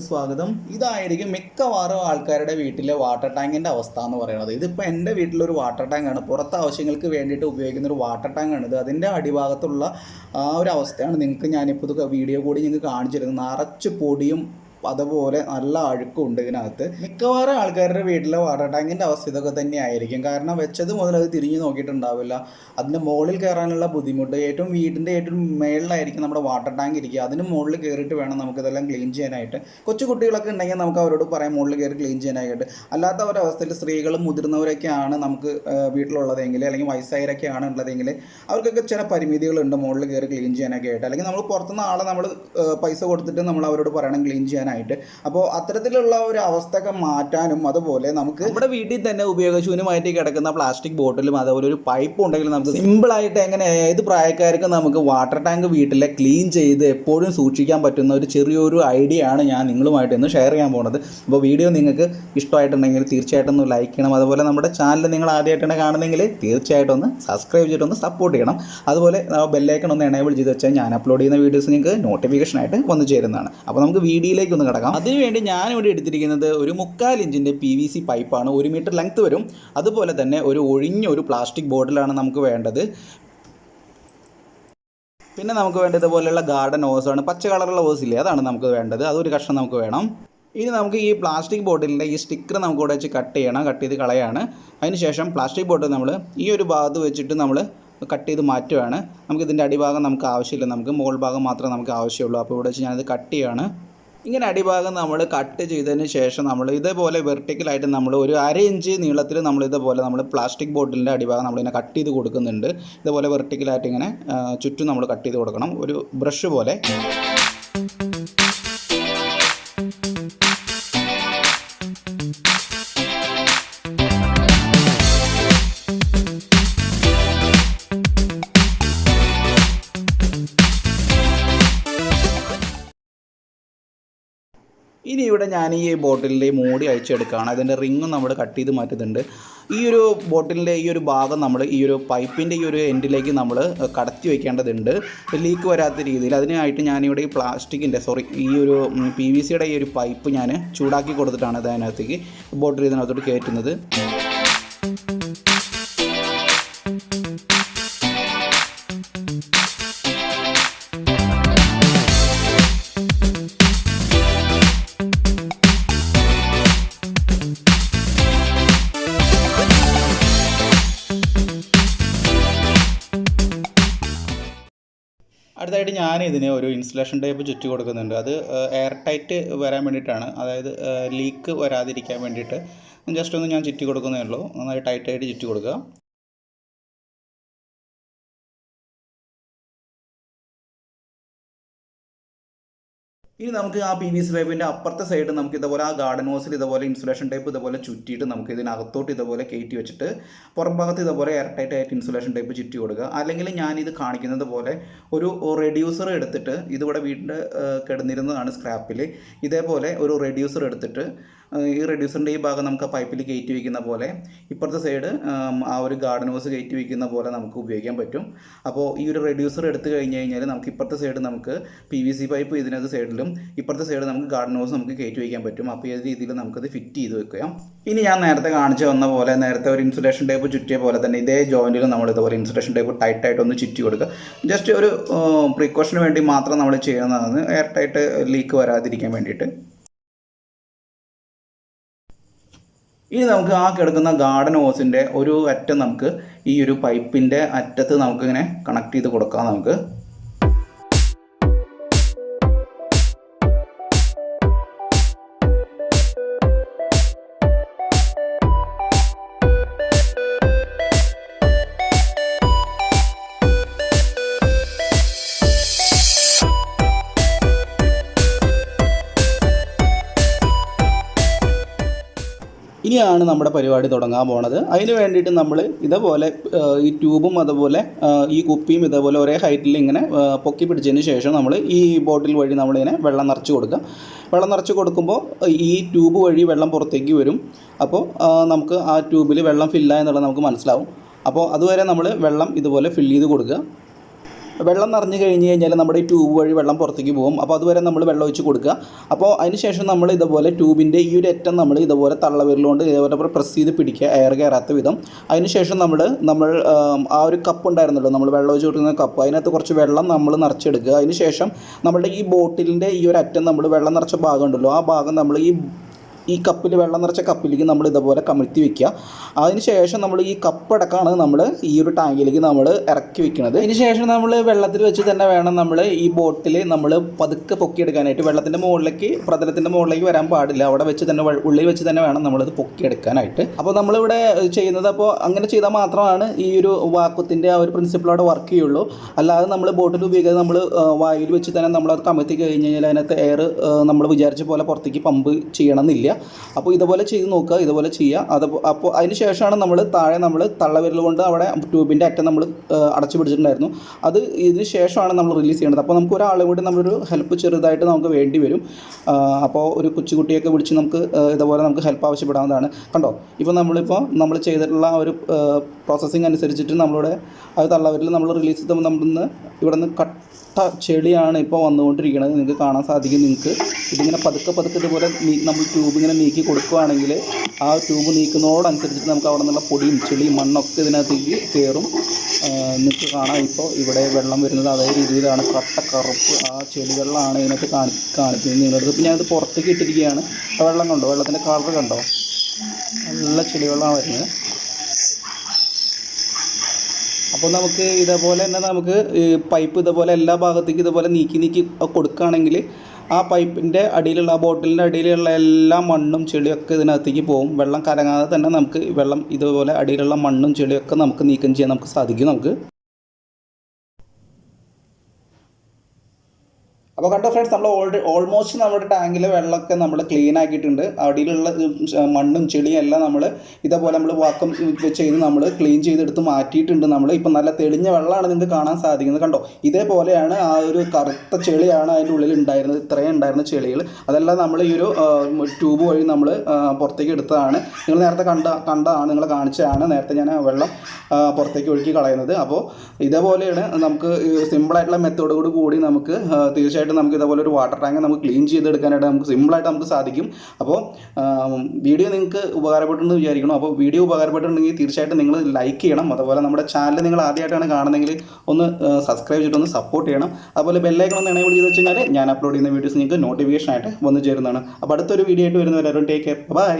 വീഡിയോയിലേക്ക് സ്വാഗതം. ഇതായിരിക്കും മിക്കവാറും ആൾക്കാരുടെ വീട്ടിലെ വാട്ടർ ടാങ്കിന്റെ അവസ്ഥ എന്ന് പറയുന്നത്. ഇതിപ്പോൾ എന്റെ വീട്ടിലൊരു വാട്ടർ ടാങ്കാണ് പുറത്ത് ആവശ്യങ്ങൾക്ക് വേണ്ടിയിട്ട് ഉപയോഗിക്കുന്ന ഒരു വാട്ടർ ടാങ്കാണ് ഇത് അതിന്റെ അടിഭാഗത്തുള്ള ആ ഒരു അവസ്ഥയാണ് നിങ്ങൾക്ക് ഞാനിപ്പോൾ ഇത് വീഡിയോ കൂടി നിങ്ങൾക്ക് കാണിച്ചിരുന്നത് നിറച്ച് പൊടിയും അതുപോലെ നല്ല അഴുക്കും ഉണ്ട് ഇതിനകത്ത്. മിക്കവാറും ആൾക്കാരുടെ വീട്ടിലെ വാട്ടർ ടാങ്കിന്റെ അവസ്ഥ ഇതൊക്കെ തന്നെ ആയിരിക്കും കാരണം വെച്ചത് മുതൽ അത് തിരിഞ്ഞു നോക്കിയിട്ടുണ്ടാവില്ല. അതിന്റെ മുകളിൽ കയറാനുള്ള ബുദ്ധിമുട്ട് ഏറ്റവും വീടിന്റെ ഏറ്റവും മേളിലായിരിക്കും നമ്മുടെ വാട്ടർ ടാങ്ക് ഇരിക്കുക. അതിന് മുകളിൽ കയറിയിട്ട് വേണം നമുക്കിതെല്ലാം ക്ലീൻ ചെയ്യാനായിട്ട്. കൊച്ചു കുട്ടികളൊക്കെ ഉണ്ടെങ്കിൽ നമുക്ക് അവരോട് പറയാം മുകളിൽ കയറി ക്ലീൻ ചെയ്യാനായിട്ട്. അല്ലാത്ത ഒരവസ്ഥയിൽ സ്ത്രീകളും മുതിർന്നവരൊക്കെയാണ് നമുക്ക് വീട്ടിലുള്ളതെങ്കിൽ അല്ലെങ്കിൽ വയസ്സായവരൊക്കെയാണ് ഉള്ളതെങ്കിൽ അവർക്കൊക്കെ ചില പരിമിതികളുണ്ട് മുകളിൽ കയറി ക്ലീൻ ചെയ്യാനൊക്കെ ആയിട്ട്. അല്ലെങ്കിൽ നമ്മൾ പുറത്തുനിന്ന് ആളെ നമ്മൾ പൈസ കൊടുത്തിട്ട് നമ്മൾ അവരോട് പറയണം ക്ലീൻ ചെയ്യാനായിട്ട്. അപ്പോൾ അത്തരത്തിലുള്ള ഒരു അവസ്ഥയൊക്കെ മാറ്റാനും അതുപോലെ നമുക്ക് നമ്മുടെ വീട്ടിൽ തന്നെ ഉപയോഗശൂന്യമായിട്ട് കിടക്കുന്ന പ്ലാസ്റ്റിക് ബോട്ടിലും അതുപോലെ ഒരു പൈപ്പ് ഉണ്ടെങ്കിൽ നമുക്ക് സിമ്പിളായിട്ട് എങ്ങനെ ഏത് പ്രായക്കാർക്കും നമുക്ക് വാട്ടർ ടാങ്ക് വീട്ടിലെ ക്ലീൻ ചെയ്ത് എപ്പോഴും സൂക്ഷിക്കാൻ പറ്റുന്ന ഒരു ചെറിയൊരു ഐഡിയ ആണ് ഞാൻ നിങ്ങളുമായിട്ട് ഇന്ന് ഷെയർ ചെയ്യാൻ പോകുന്നത് അപ്പോൾ വീഡിയോ നിങ്ങൾക്ക് ഇഷ്ടമായിട്ടുണ്ടെങ്കിൽ തീർച്ചയായിട്ടും ഒന്ന് ലൈക്ക് ചെയ്യണം. അതുപോലെ നമ്മുടെ ചാനൽ നിങ്ങൾ ആദ്യമായിട്ടാണ് കാണുന്നെങ്കിൽ തീർച്ചയായിട്ടും ഒന്ന് സബ്സ്ക്രൈബ് ചെയ്തിട്ടൊന്ന് സപ്പോർട്ട് ചെയ്യണം. അതുപോലെ ബെല്ലൈക്കൺ ഒന്ന് എനേബിൾ ചെയ്ത് വെച്ചാൽ ഞാൻ അപ്ലോഡ് ചെയ്യുന്ന വീഡിയോസ് നിങ്ങൾക്ക് നോട്ടിഫിക്കേഷൻ ആയിട്ട് വന്നു ചേരുന്നതാണ്. അപ്പോൾ നമുക്ക് വീഡിയോയിലേക്ക് ഒന്ന് കിടക്കാം. അതിനുവേണ്ടി ഞാനിവിടെ എടുത്തിരിക്കുന്നത് ഒരു മുക്കാൽ ഇഞ്ചിന്റെ പി വി സി പൈപ്പാണ്. ഒരു മീറ്റർ ലെങ്ത് വരും. അതുപോലെ തന്നെ ഒരു ഒഴിഞ്ഞ ഒരു പ്ലാസ്റ്റിക് ബോട്ടിലാണ് നമുക്ക് വേണ്ടത്. പിന്നെ നമുക്ക് വേണ്ടത് ഇതുപോലെയുള്ള ഗാർഡൻ ഓസാണ് പച്ച കളറുള്ള ഓസ് ഇല്ലേ? അതാണ് നമുക്ക് വേണ്ടത്. അതൊരു കഷ്ണം നമുക്ക് വേണം. ഇനി നമുക്ക് ഈ പ്ലാസ്റ്റിക് ബോട്ടിലിന്റെ ഈ സ്റ്റിക്കർ നമുക്ക് ഇവിടെ വെച്ച് കട്ട് ചെയ്യണം. കട്ട് ചെയ്ത് കളയാണ്. അതിനുശേഷം പ്ലാസ്റ്റിക് ബോട്ടിൽ നമ്മൾ ഈ ഒരു ഭാഗത്ത് വെച്ചിട്ട് നമ്മൾ കട്ട് ചെയ്ത് മാറ്റുകയാണ് നമുക്ക് ഇതിന്റെ അടിഭാഗം നമുക്ക് ആവശ്യമില്ല. നമുക്ക് മുകൾ ഭാഗം മാത്രമേ നമുക്ക് ആവശ്യമുള്ളൂ. അപ്പോൾ ഇവിടെ വെച്ച് ഞാനത് കട്ട് ചെയ്യുകയാണ് ഇങ്ങനെ അടിഭാഗം നമ്മൾ കട്ട് ചെയ്തതിന് ശേഷം നമ്മൾ ഇതേപോലെ വെർട്ടിക്കലായിട്ട് നമ്മൾ ഒരു അര ഇഞ്ച് നീളത്തിൽ നമ്മൾ ഇതേപോലെ നമ്മൾ പ്ലാസ്റ്റിക് ബോട്ടിലിന്റെ അടിഭാഗം നമ്മളിങ്ങനെ കട്ട് ചെയ്ത് കൊടുക്കുന്നുണ്ട്. ഇതേപോലെ വെർട്ടിക്കലായിട്ട് ഇങ്ങനെ ചുറ്റും നമ്മൾ കട്ട് ചെയ്ത് കൊടുക്കണം. ഒരു ബ്രഷ് പോലെ. ഇനി ഇവിടെ ഞാൻ ഈ ബോട്ടിലിന്റെ മൂടി അഴിച്ചെടുക്കുകയാണ്. അതിന്റെ റിങ്ങും നമ്മൾ കട്ട് ചെയ്ത് മാറ്റുന്നുണ്ട്. ഈ ഒരു ബോട്ടിലിന്റെ ഈ ഒരു ഭാഗം നമ്മൾ ഈ ഒരു പൈപ്പിന്റെ ഈ ഒരു എൻഡിലേക്ക് നമ്മൾ കടത്തി വയ്ക്കേണ്ടതുണ്ട് ലീക്ക് വരാത്ത രീതിയിൽ. അതിനായിട്ട് ഞാനിവിടെ ഈ പ്ലാസ്റ്റിക്കിന്റെ സോറി ഈ ഒരു പി വി സിയുടെ ഈ ഒരു പൈപ്പ് ഞാൻ ചൂടാക്കി കൊടുത്തിട്ടാണ് അതിനകത്തേക്ക് ബോട്ടിൽ ഇതിനകത്തോട്ട് കയറ്റുന്നത്. അടുത്തായിട്ട് ഞാൻ ഇതിന് ഒരു ഇൻസുലേഷൻ ടൈപ്പ് ചുറ്റി കൊടുക്കുന്നുണ്ട്. അത് എയർ ടൈറ്റ് വരാൻ വേണ്ടിയിട്ടാണ്. അതായത് ലീക്ക് വരാതിരിക്കാൻ വേണ്ടിയിട്ട്. ജസ്റ്റ് ഒന്ന് ഞാൻ ചുറ്റി കൊടുക്കുന്നേ ഉള്ളൂ. നന്നായി ടൈറ്റായിട്ട് ചുറ്റി കൊടുക്കുക. ഇനി നമുക്ക് ആ പി വി സി പൈപ്പിന്റെ അപ്പുറത്തെ സൈഡ് നമുക്ക് ഇതുപോലെ ആ ഗാർഡൻ ഹോസിൽ ഇതുപോലെ ഇൻസുലേഷൻ ടൈപ്പ് ഇതുപോലെ ചുറ്റിയിട്ട് നമുക്ക് ഇതിനകത്തോട്ട് ഇതുപോലെ കയറ്റി വെച്ചിട്ട് പുറം ഭാഗത്ത് ഇതുപോലെ എയർ ടൈറ്റ് ആയിട്ട് ഇൻസുലേഷൻ ടൈപ്പ് ചുറ്റി കൊടുക്കുക. അല്ലെങ്കിൽ ഞാനിത് കാണിക്കുന്നത് പോലെ ഒരു റെഡ്യൂസർ എടുത്തിട്ട് ഇതിവിടെ വീടിന്റെ കിടന്നിരുന്നതാണ് സ്ക്രാപ്പിൽ ഇതേപോലെ ഒരു റെഡ്യൂസർ എടുത്തിട്ട് ഈ റെഡ്യൂസറിന്റെ ഈ ഭാഗം നമുക്ക് പൈപ്പിൽ കയറ്റി വയ്ക്കുന്ന പോലെ ഇപ്പുറത്തെ സൈഡ് ആ ഒരു ഗാർഡൻ ഹോസ് കയറ്റി വയ്ക്കുന്ന പോലെ നമുക്ക് ഉപയോഗിക്കാൻ പറ്റും. അപ്പോൾ ഈ ഒരു റെഡ്യൂസർ എടുത്തു കഴിഞ്ഞ് കഴിഞ്ഞാൽ നമുക്ക് ഇപ്പുറത്തെ സൈഡ് നമുക്ക് പി വി സി പൈപ്പ് ഇതിനകത്ത് സൈഡിലും ഇപ്പുറത്തെ സൈഡ് നമുക്ക് ഗാർഡൻ ഹോസ് നമുക്ക് കയറ്റി വയ്ക്കാൻ പറ്റും. അപ്പോൾ ഏത് രീതിയിൽ നമുക്കത് ഫിറ്റ് ചെയ്ത് വെക്കാം. ഇനി ഞാൻ നേരത്തെ കാണിച്ചു വന്ന പോലെ നേരത്തെ ഒരു ഇൻസുലേഷൻ ടേപ്പ് ചുറ്റിയ പോലെ തന്നെ ഇതേ ജോയിന്റിൽ നമ്മൾ ഇതുപോലെ ഇൻസുലേഷൻ ടേപ്പ് ടൈറ്റായിട്ട് ഒന്ന് ചുറ്റി കൊടുക്കുക. ജസ്റ്റ് ഒരു പ്രിക്കോഷന് വേണ്ടി മാത്രം നമ്മൾ ചെയ്യുന്നതാണ്. എയർ ടൈറ്റ് ലീക്ക് വരാതിരിക്കാൻ വേണ്ടിയിട്ട്. ഇനി നമുക്ക് ആ കിടക്കുന്ന ഗാർഡൻ ഹോസിന്റെ ഒരു അറ്റം നമുക്ക് ഈ ഒരു പൈപ്പിന്റെ അറ്റത്ത് നമുക്കിങ്ങനെ കണക്ട് ചെയ്ത് കൊടുക്കാം നമുക്ക്. ഇനിയാണ് നമ്മുടെ പരിപാടി തുടങ്ങാൻ പോണത്. അതിന് വേണ്ടിയിട്ട് നമ്മൾ ഇതേപോലെ ഈ ട്യൂബും അതുപോലെ ഈ കുപ്പിയും ഇതേപോലെ ഒരേ ഹൈറ്റിൽ ഇങ്ങനെ പൊക്കി പിടിച്ചതിന് ശേഷം നമ്മൾ ഈ ബോട്ടിൽ വഴി നമ്മളിങ്ങനെ വെള്ളം നിറച്ച് കൊടുക്കുക വെള്ളം നിറച്ച് കൊടുക്കുമ്പോൾ ഈ ട്യൂബ് വഴി വെള്ളം പുറത്തേക്ക് വരും. അപ്പോൾ നമുക്ക് ആ ട്യൂബിൽ വെള്ളം ഫില്ല എന്നുള്ളത് നമുക്ക് മനസ്സിലാവും. അപ്പോൾ അതുവരെ നമ്മൾ വെള്ളം ഇതുപോലെ ഫില്ല് ചെയ്ത് കൊടുക്കുക വെള്ളം നിറഞ്ഞു കഴിഞ്ഞ് കഴിഞ്ഞാൽ നമ്മുടെ ഈ ട്യൂബ് വഴി വെള്ളം പുറത്തേക്ക് പോകും. അപ്പോൾ അതുവരെ നമ്മൾ വെള്ളം ഒഴിച്ച് കൊടുക്കുക. അപ്പോൾ അതിന് ശേഷം നമ്മൾ ഇതുപോലെ ട്യൂബിന്റെ ഈ ഒരു അറ്റം നമ്മൾ ഇതുപോലെ തള്ളവിരലുകൊണ്ട് ഇതേപോലെ പ്രസ് ചെയ്ത് പിടിക്കുക എയർ കയറാത്ത വിധം. അതിന് ശേഷം നമ്മൾ നമ്മൾ ആ ഒരു കപ്പ് ഉണ്ടായിരുന്നല്ലോ നമ്മൾ വെള്ളം ഒഴിച്ച് കൊടുക്കുന്ന കപ്പ് അതിനകത്ത് കുറച്ച് വെള്ളം നമ്മൾ നിറച്ചെടുക്കുക. അതിന് ശേഷം നമ്മുടെ ഈ ബോട്ടിലിന്റെ ഈ ഒരു അറ്റം നമ്മൾ വെള്ളം നിറച്ച ഭാഗം ഉണ്ടല്ലോ ആ ഭാഗം നമ്മൾ ഈ ഈ കപ്പിൽ വെള്ളം നിറച്ച കപ്പിലേക്ക് നമ്മൾ ഇതുപോലെ കമിഴ്ത്തി വെക്കുക. അതിനുശേഷം നമ്മൾ ഈ കപ്പടക്കാണ് നമ്മൾ ഈ ഒരു ടാങ്കിലേക്ക് നമ്മൾ ഇറക്കി വെക്കുന്നത്. ശേഷം നമ്മൾ വെള്ളത്തിൽ വെച്ച് തന്നെ വേണം നമ്മൾ ഈ ബോട്ടിൽ നമ്മൾ പതുക്കെ പൊക്കിയെടുക്കാനായിട്ട്. വെള്ളത്തിന്റെ മുകളിലേക്ക് പ്രതലത്തിന്റെ മുകളിലേക്ക് വരാൻ പാടില്ല. അവിടെ വെച്ച് തന്നെ ഉള്ളിൽ വെച്ച് തന്നെ വേണം നമ്മളത് പൊക്കിയെടുക്കാനായിട്ട്. അപ്പോൾ നമ്മളിവിടെ ചെയ്യുന്നത് അപ്പോൾ അങ്ങനെ ചെയ്താൽ മാത്രമാണ് ഈ ഒരു വാക്കുത്തിന്റെ ആ ഒരു പ്രിൻസിപ്പിൾ അവിടെ വർക്ക് ചെയ്യുള്ളൂ. അല്ലാതെ നമ്മൾ ബോട്ടിൽ ഉപയോഗിക്കാതെ നമ്മൾ വായിൽ വെച്ച് തന്നെ നമ്മളത് കമഴ്ത്തി കഴിഞ്ഞ് കഴിഞ്ഞാൽ അതിനകത്ത് എയർ നമ്മൾ വിചാരിച്ച പോലെ പുറത്തേക്ക് പമ്പ് ചെയ്യണമെന്നില്ല. അപ്പോൾ ഇതുപോലെ ചെയ്ത് നോക്കുക ഇതുപോലെ ചെയ്യുക. അത് അപ്പോൾ അതിന് ശേഷമാണ് നമ്മൾ താഴെ നമ്മൾ തള്ളവിരൽ കൊണ്ട് അവിടെ ട്യൂബിന്റെ അറ്റം നമ്മൾ അടച്ചു പിടിച്ചിട്ടുണ്ടായിരുന്നു. അത് ഇതിന് ശേഷമാണ് നമ്മൾ റിലീസ് ചെയ്യേണ്ടത്. അപ്പോൾ നമുക്ക് ഒരാളെ കൂടി നമ്മളൊരു ഹെൽപ്പ് ചെറുതായിട്ട് നമുക്ക് വേണ്ടി വരും. അപ്പോൾ ഒരു കൊച്ചുകുട്ടിയൊക്കെ വിളിച്ച് നമുക്ക് ഇതുപോലെ നമുക്ക് ഹെൽപ്പ് ആവശ്യപ്പെടാവുന്നതാണ്. കണ്ടോ? ഇപ്പോൾ നമ്മളിപ്പോൾ നമ്മൾ ചെയ്തിട്ടുള്ള ഒരു പ്രോസസ്സിങ് അനുസരിച്ചിട്ട് നമ്മളുടെ അത് തള്ളവരിൽ നമ്മൾ റിലീസ് ചെയ്തപ്പോൾ നമ്മളിന്ന് ഇവിടെ നിന്ന് കട്ട ചെളിയാണ് ഇപ്പോൾ വന്നുകൊണ്ടിരിക്കുന്നത് നിങ്ങൾക്ക് കാണാൻ സാധിക്കും നിങ്ങൾക്ക്. ഇതിങ്ങനെ പതുക്കെ പതുക്കെ ഇതുപോലെ നമ്മൾ ട്യൂബ് ഇങ്ങനെ നീക്കി കൊടുക്കുകയാണെങ്കിൽ ആ ട്യൂബ് നീക്കുന്നതോടനുസരിച്ചിട്ട് നമുക്ക് അവിടെ നിന്നുള്ള പൊടിയും ചെളിയും മണ്ണൊക്കെ ഇതിനകത്തേക്ക് കയറും. നിങ്ങൾക്ക് കാണാം ഇപ്പോൾ ഇവിടെ വെള്ളം വരുന്നത് അതേ രീതിയിലാണ്. കട്ട കറുപ്പ് ആ ചെളി വെള്ളമാണ് ഇതിനകത്ത് കാണി കാണിക്കുന്നത്. നിങ്ങളുടെ അടുത്ത് ഞാനത് പുറത്തേക്ക് ഇട്ടിരിക്കുകയാണ്. ആ വെള്ളം കണ്ടോ? വെള്ളത്തിന്റെ കളർ കണ്ടോ? നല്ല ചെളി വെള്ളമാണ് വരുന്നത്. അപ്പോൾ നമുക്ക് ഇതേപോലെ തന്നെ നമുക്ക് പൈപ്പ് ഇതേപോലെ എല്ലാ ഭാഗത്തേക്കും ഇതേപോലെ നീക്കി നീക്കി കൊടുക്കുകയാണെങ്കിൽ ആ പൈപ്പിന്റെ അടിയിലുള്ള ആ ബോട്ടിലിന്റെ അടിയിലുള്ള എല്ലാ മണ്ണും ചെളിയൊക്കെ ഇതിനകത്തേക്ക് പോകും. വെള്ളം കലങ്ങാതെ തന്നെ നമുക്ക് വെള്ളം ഇതുപോലെ അടിയിലുള്ള മണ്ണും ചെളിയൊക്കെ നമുക്ക് നീക്കം ചെയ്യാൻ നമുക്ക് സാധിക്കും നമുക്ക്. അപ്പോൾ കണ്ടോ ഫ്രണ്ട്സ് നമ്മൾ ഓൾമോസ്റ്റ് നമ്മുടെ ടാങ്കിലെ വെള്ളമൊക്കെ നമ്മൾ ക്ലീൻ ആക്കിയിട്ടുണ്ട്. അടിയിലുള്ള മണ്ണും ചെളിയും എല്ലാം നമ്മൾ ഇതേപോലെ നമ്മൾ വാക്കം ചെയ്ത് നമ്മൾ ക്ലീൻ ചെയ്തെടുത്ത് മാറ്റിയിട്ടുണ്ട് നമ്മൾ ഇപ്പം നല്ല തെളിഞ്ഞ വെള്ളമാണ് നിങ്ങൾക്ക് കാണാൻ സാധിക്കുന്നത്. കണ്ടോ? ഇതേപോലെയാണ് ആ ഒരു കറുത്ത ചെളിയാണ് അതിന്റെ ഉള്ളിൽ ഉണ്ടായിരുന്നത്. ഇത്രയും ഉണ്ടായിരുന്ന ചെളികൾ അതെല്ലാം നമ്മൾ ഈ ഒരു ട്യൂബ് വഴി നമ്മൾ പുറത്തേക്ക് എടുത്തതാണ്. നിങ്ങൾ നേരത്തെ കണ്ട കണ്ടതാണ് നിങ്ങൾ കാണിച്ചതാണ്. നേരത്തെ ഞാൻ വെള്ളം പുറത്തേക്ക് ഒഴുക്കി കളയുന്നത്. അപ്പോൾ ഇതേപോലെയാണ് നമുക്ക് സിമ്പിളായിട്ടുള്ള മെത്തേഡോട് കൂടി നമുക്ക് ആ, തീർച്ചയായിട്ടും നമുക്ക് ഇതേപോലെ ഒരു വാട്ടർ ടാങ്ക് നമുക്ക് ക്ലീൻ ചെയ്തെടുക്കാനായിട്ട് നമുക്ക് സിമ്പിളായിട്ട് നമുക്ക് സാധിക്കും. അപ്പോൾ വീഡിയോ നിങ്ങൾക്ക് ഉപകാരപ്പെട്ടുണ്ടെന്ന് വിചാരിക്കണം അപ്പോൾ വീഡിയോ ഉപകാരപ്പെട്ടിട്ടുണ്ടെങ്കിൽ തീർച്ചയായിട്ടും നിങ്ങൾ ലൈക്ക് ചെയ്യണം. അതുപോലെ നമ്മുടെ ചാനൽ നിങ്ങൾ ആദ്യമായിട്ടാണ് കാണുന്നതെങ്കിൽ ഒന്ന് സബ്സ്ക്രൈബ് ചെയ്തിട്ടൊന്ന് സപ്പോർട്ട് ചെയ്യണം. അതുപോലെ ബെല്ലൈക്കൺ ഒന്ന് എനേബിൾ ചെയ്ത് വെച്ച് കഴിഞ്ഞാൽ ഞാൻ അപ്ലോഡ് ചെയ്യുന്ന വീഡിയോസ് നിങ്ങൾക്ക് നോട്ടിഫിക്കേഷൻ ആയിട്ട് വന്നു ചേരുന്നതാണ്. അപ്പോൾ അടുത്തൊരു വീഡിയോ ആയിട്ട് വരുന്നവരും ടേക്ക് കെയർ ബൈ